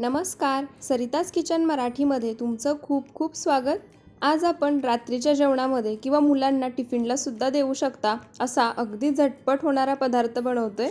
नमस्कार सरिताज किचन मराठीमध्ये तुमचं खूप खूप स्वागत. आज आपण रात्रीच्या जेवणामध्ये किंवा मुलांना टिफिनला सुद्धा देऊ शकता असा अगदी झटपट होणारा पदार्थ बनवतोय.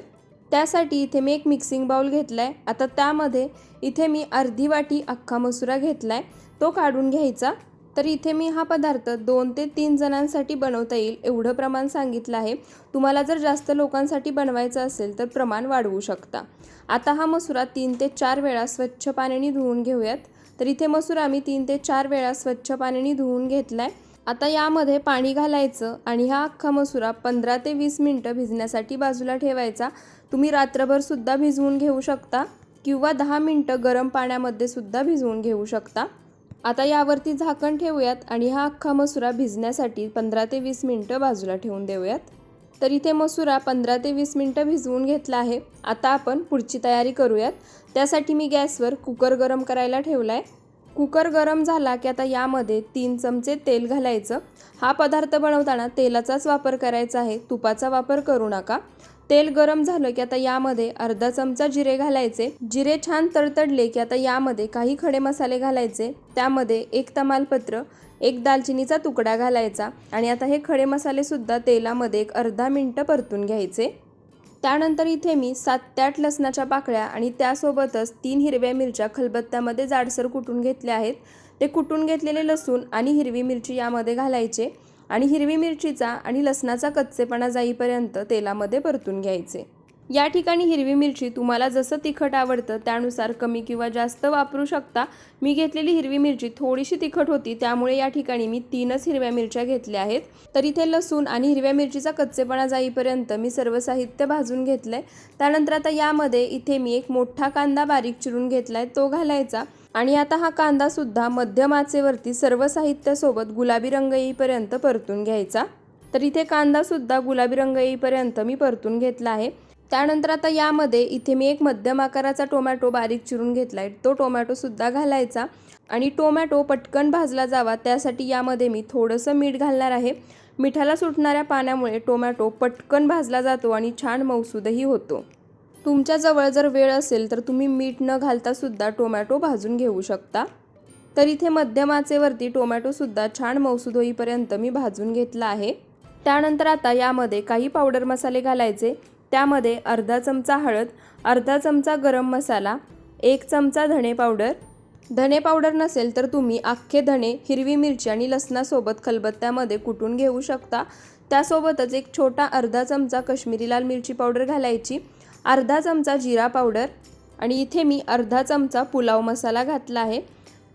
त्यासाठी इथे मी एक मिक्सिंग बाउल घेतला आहे आता त्यामध्ये इथे मी अर्धी वाटी अख्खा मसुरा घेतला आहे तो काढून घ्यायचा. तर इथे मी हा पदार्थ दोन ते तीन जणांसाठी बनवता येईल एवढं प्रमाण सांगितलं आहे. तुम्हाला जर जास्त लोकांसाठी बनवायचं असेल तर प्रमाण वाढवू शकता. आता हा मसुरा तीन ते चार वेळा स्वच्छ पाण्याने धुवून घेऊयात. तर इथे मसुरा मी तीन ते चार वेळा स्वच्छ पाण्याने धुवून घेतला आहे आता यामध्ये पाणी घालायचं आणि हा अख्खा मसुरा पंधरा ते वीस मिनटं भिजण्यासाठी बाजूला ठेवायचा. तुम्ही रात्रभरसुद्धा भिजवून घेऊ शकता किंवा दहा मिनटं गरम पाण्यामध्ये सुद्धा भिजवून घेऊ शकता. आता यावरती झाकण ठेवूयात आणि हा अख्खा मसुरा भिजण्यासाठी पंधरा ते वीस मिनटं बाजूला ठेवून देऊयात. तर इथे मसुरा पंधरा ते वीस मिनटं भिजवून घेतला आहे. आता आपण पुढची तयारी करूयात. त्यासाठी मी गॅसवर कुकर गरम करायला ठेवला आहे कुकर गरम झाला की आता यामध्ये तीन चमचे तेल घालायचं. हा पदार्थ बनवताना तेलाचाच वापर करायचा आहे. तुपाचा वापर करू नका. तेल गरम झालं की आता यामध्ये अर्धा चमचा जिरे घालायचे. जिरे छान तडतडले की आता यामध्ये काही खडे मसाले घालायचे. त्यामध्ये एक तमालपत्र एक दालचिनीचा तुकडा घालायचा आणि आता हे खडे मसालेसुद्धा तेलामध्ये एक अर्धा मिनटं परतून घ्यायचे. त्यानंतर इथे मी सात ते आठ लसणाच्या पाकळ्या आणि त्यासोबतच तीन हिरव्या मिरच्या खलबत्त्यामध्ये जाडसर कुटून घेतल्या आहेत. ते कुटून घेतलेले लसूण आणि हिरवी मिरची यामध्ये घालायचे. आणि हिरवी मिरचीचा आणि लसणाचा कच्चेपणा जाईपर्यंत तेलामध्ये परतून घ्यायचे. या ठिकाणी हिरवी मिरची तुम्हाला जसं तिखट आवडतं त्यानुसार कमी किंवा जास्त वापरू शकता. मी घेतलेली हिरवी मिरची थोडीशी तिखट होती त्यामुळे या ठिकाणी मी तीनच हिरव्या मिरच्या घेतल्या आहेत. तर इथे लसूण आणि हिरव्या मिरचीचा कच्चेपणा जाईपर्यंत मी सर्व साहित्य भाजून घेतलं आहे त्यानंतर आता यामध्ये इथे मी एक मोठा कांदा बारीक चिरून घेतला आहे तो घालायचा. आणि आता हा कांदासुद्धा मध्यम आचेवरती सर्व साहित्यासोबत गुलाबी रंग येईपर्यंत परतून घ्यायचा. तर इथे कांदासुद्धा गुलाबी रंग येईपर्यंत मी परतून घेतला आहे. त्यानंतर आता यामध्ये इथे मी एक मध्यम आकाराचा टोमॅटो बारीक चिरून घेतला आहे तो टोमॅटोसुद्धा घालायचा आणि टोमॅटो पटकन भाजला जावा त्यासाठी यामध्ये मी थोडंसं मीठ घालणार आहे. मिठाला सुटणाऱ्या पाण्यामुळे टोमॅटो पटकन भाजला जातो आणि छान मौसूदही होतो. तुमच्याजवळ जर वेळ असेल तर तुम्ही मीठ न घालतासुद्धा टोमॅटो भाजून घेऊ शकता. तर इथे मध्यम आचेवरती टोमॅटोसुद्धा छान मौसूद होईपर्यंत मी भाजून घेतला आहे. त्यानंतर आता यामध्ये काही पावडर मसाले घालायचे. त्यामध्ये अर्धा चमचा हळद अर्धा चमचा गरम मसाला एक चमचा धणे पावडर. धणे पावडर नसेल तर तुम्ही अख्खे धणे हिरवी मिरची आणि लसणासोबत खलबत्त्यामध्ये कुटून घेऊ शकता. त्यासोबतच एक छोटा अर्धा चमचा कश्मीरी लाल मिरची पावडर घालायची अर्धा चमचा जिरा पावडर आणि इथे मी अर्धा चमचा पुलाव मसाला घातला आहे.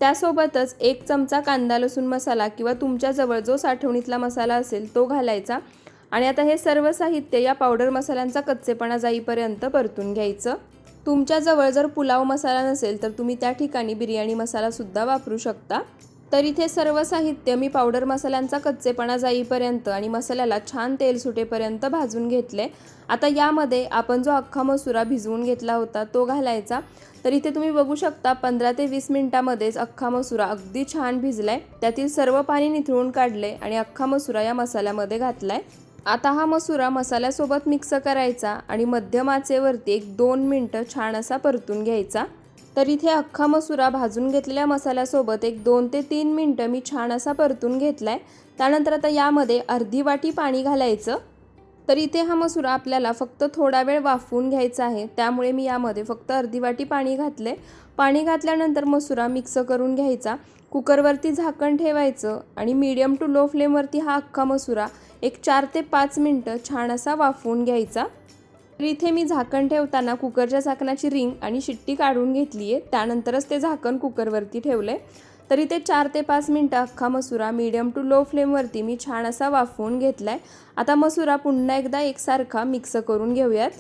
त्यासोबतच एक चमचा कांदा लसूण मसाला किंवा तुमच्याजवळ जो साठवणीतला मसाला असेल तो घालायचा. आणि आता हे सर्व साहित्य या पावडर मसाल्यांचा कच्चेपणा जाईपर्यंत परतून घ्यायचं. तुमच्याजवळ जर पुलाव मसाला नसेल तर तुम्ही त्या ठिकाणी बिर्याणी मसालासुद्धा वापरू शकता. तर इथे सर्व साहित्य मी पावडर मसाल्यांचा कच्चेपणा जाईपर्यंत आणि मसाल्याला छान तेल सुटेपर्यंत भाजून घेतले. आता यामध्ये आपण जो अख्खा मसुरा भिजवून घेतला होता तो घालायचा. तर इथे तुम्ही बघू शकता पंधरा ते वीस मिनटामध्येच अख्खा मसुरा अगदी छान भिजलाय. त्यातील सर्व पाणी निथळून काढले आणि अख्खा मसुरा या मसाल्यामध्ये घातलाय. आता हा मसुरा मसाल्यासोबत मिक्स करायचा आणि मध्यम आचेवरती एक दोन मिनटं छान असा परतून घ्यायचा. तर इथे अख्खा मसुरा भाजून घेतलेल्या मसाल्यासोबत एक दोन ते तीन मिनटं मी छान असा परतून घेतला आहे त्यानंतर आता यामध्ये अर्धी वाटी पाणी घालायचं. तर इथे हा मसुरा आपल्याला फक्त थोडा वेळ वाफवून घ्यायचा आहे. त्यामुळे मी यामध्ये फक्त अर्धी वाटी पाणी घातले. पाणी घातल्यानंतर मसुरा मिक्स करून घ्यायचा. कुकरवरती झाकण ठेवायचं आणि मीडियम टू लो फ्लेमवरती हा अख्खा मसुरा एक चार ते पाच मिनटं छान असा वाफवून घ्यायचा. तर इथे मी झाकण ठेवताना कुकरच्या झाकणाची रिंग आणि शिट्टी काढून घेतली आहे त्यानंतरच ते झाकण कुकरवरती ठेवलं आहे तर इथे चार ते पाच मिनटं अख्खा मसुरा मीडियम टू लो फ्लेमवरती मी छान असा वाफवून घेतला आहे आता मसुरा पुन्हा एकदा एकसारखा मिक्स करून घेऊयात.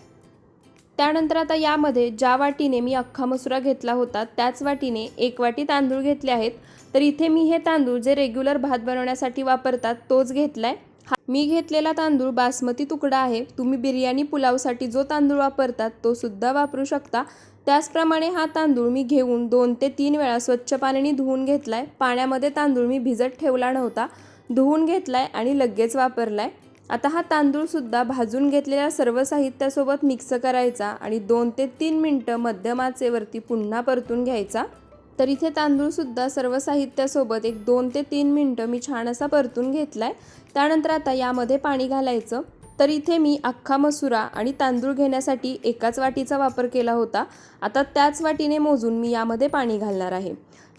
त्यानंतर आता यामध्ये ज्या वाटीने मी अख्खा मसुरा घेतला होता त्याच वाटीने एक वाटी तांदूळ घेतले आहेत. तर इथे मी हे तांदूळ जे रेग्युलर भात बनवण्यासाठी वापरतात तोच घेतला आहे हा मी घेतलेला तांदूळ बासमती तुकडा आहे. तुम्ही बिर्याणी पुलावसाठी जो तांदूळ वापरतात तो सुद्धा वापरू शकता. त्याचप्रमाणे हा तांदूळ मी घेऊन दोन ते तीन वेळा स्वच्छ पाण्याने धुवून घेतलाय. पाण्यामध्ये तांदूळ मी भिजत ठेवला नव्हता. धुवून घेतलाय आणि लगेच वापरलाय. आता हा तांदूळसुद्धा भाजून घेतलेल्या सर्व साहित्यासोबत मिक्स करायचा आणि दोन ते तीन मिनटं मध्यमाचेवरती पुन्हा परतून घ्यायचा. तर इथे तांदूळसुद्धा सर्व साहित्यासोबत एक दोन ते तीन मिनटं मी छान असा परतून घेतला आहे त्यानंतर आता यामध्ये पाणी घालायचं. तर इथे मी अख्खा मसुरा आणि तांदूळ घेण्यासाठी एकाच वाटीचा वापर केला होता. आता त्याच वाटीने मोजून मी यामध्ये पाणी घालणार आहे.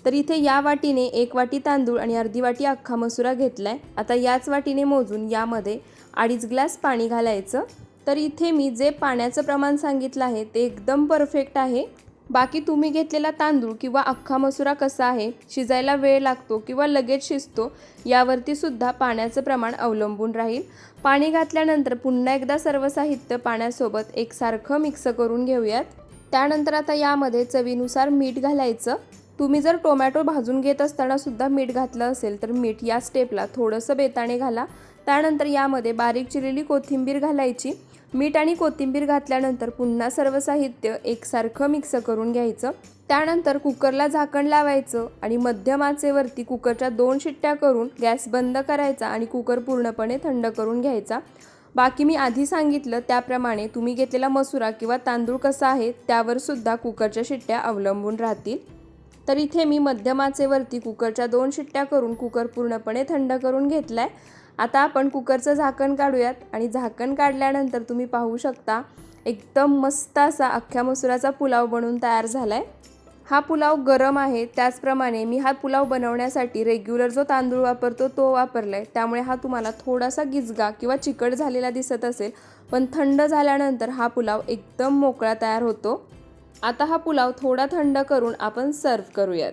तर इथे या वाटीने एक वाटी तांदूळ आणि अर्धी वाटी अख्खा मसुरा घेतला आहे आता याच वाटीने मोजून यामध्ये अडीच ग्लास पाणी घालायचं. तर इथे मी जे पाण्याचं प्रमाण सांगितलं आहे ते एकदम परफेक्ट आहे. बाकी तुम्ही घेतलेला तांदूळ किंवा अख्खा मसुरा कसा आहे शिजायला वेळ लागतो किंवा लगेच शिजतो यावरती सुद्धा पाण्याचं प्रमाण अवलंबून राहील. पाणी घातल्यानंतर पुन्हा एकदा सर्व साहित्य पाण्यासोबत एकसारखं मिक्स करून घेऊयात. त्यानंतर आता यामध्ये चवीनुसार मीठ घालायचं. तुम्ही जर टोमॅटो भाजून घेत असताना सुद्धा मीठ घातलं असेल तर मीठ या स्टेपला थोडंसं बेताने घाला. त्यानंतर यामध्ये बारीक चिरलेली कोथिंबीर घालायची. मीठ आणि कोथिंबीर घातल्यानंतर पुन्हा सर्व साहित्य एकसारखं मिक्स करून घ्यायचं. त्यानंतर कुकरला झाकण लावायचं आणि मध्यम आचेवरती कुकरच्या दोन शिट्ट्या करून गॅस बंद करायचा आणि कुकर पूर्णपणे थंड करून घ्यायचा. बाकी मी आधी सांगितलं त्याप्रमाणे तुम्ही घेतलेला मसुरा किंवा तांदूळ कसा आहे त्यावर सुद्धा कुकरच्या शिट्ट्या अवलंबून राहतील. तर इथे मी मध्यम आचेवरती कुकरच्या दोन शिट्ट्या करून कुकर पूर्णपणे थंड करून घेतला आहे आता आपण कुकरचं झाकण काढूयात आणि झाकण काढल्यानंतर तुम्ही पाहू शकता एकदम मस्त असा अख्ख्या मसुराचा पुलाव बनून तयार झाला आहे हा पुलाव गरम आहे त्याचप्रमाणे मी हा पुलाव बनवण्यासाठी रेग्युलर जो तांदूळ वापरतो तो वापरला आहे त्यामुळे हा तुम्हाला थोडासा गिजगा किंवा चिकट झालेला दिसत असेल पण थंड झाल्यानंतर हा पुलाव एकदम मोकळा तयार होतो. आता हा पुलाव थोडा थंड करून आपण सर्व करूयात.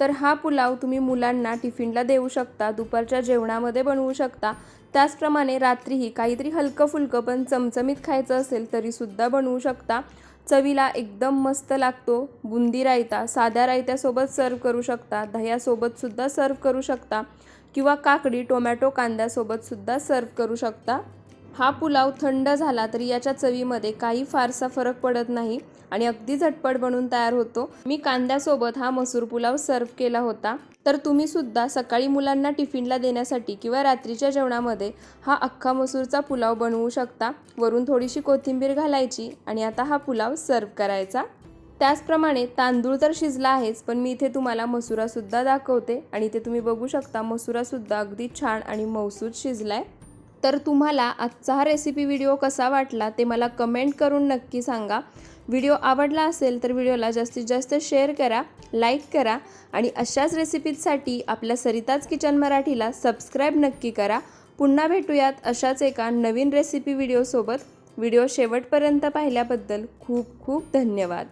तर हा पुलाव तुम्ही मुलांना टिफिनला देऊ शकता दुपारच्या जेवणामध्ये बनवू शकता. त्याचप्रमाणे रात्रीही काहीतरी हलकं फुलकं पण चमचमीत खायचं असेल तरीसुद्धा बनवू शकता. चवीला एकदम मस्त लागतो. बुंदी रायता साध्या रायत्यासोबत सर्व करू शकता. दह्यासोबतसुद्धा सर्व करू शकता. किंवा काकडी टोमॅटो कांद्यासोबतसुद्धा सर्व करू शकता. हा पुलाव थंड झाला तरी याच्या चवीमध्ये काही फारसा फरक पडत नाही आणि अगदी झटपट बनून तयार होतो. मी कांद्यासोबत हा मसूर पुलाव सर्व केला होता. तर तुम्ही सुद्धा सकाळी मुलांना टिफिनला देण्यासाठी किंवा रात्रीच्या जेवणामध्ये हा अख्खा मसूरचा पुलाव बनवू शकता. वरून थोडीशी कोथिंबीर घालायची आणि आता हा पुलाव सर्व करायचा. त्याचप्रमाणे तांदूळ तर शिजला आहेच पण मी इथे तुम्हाला मसुरासुद्धा दाखवते आणि इथे तुम्ही बघू शकता मसुरासुद्धा अगदी छान आणि मौसूद शिजला आहे तर तुम्हाला आजचा हा रेसिपी व्हिडिओ कसा वाटला ते मला कमेंट करून नक्की सांगा. व्हिडिओ आवडला असेल तर व्हिडिओला जास्तीत जास्त शेअर करा लाईक करा आणि अशाच रेसिपीजसाठी आपल्या सरिताज किचन मराठीला सबस्क्राईब नक्की करा. पुन्हा भेटूयात अशाच एका नवीन रेसिपी व्हिडिओसोबत व्हिडिओ शेवटपर्यंत पाहिल्याबद्दल खूप खूप धन्यवाद.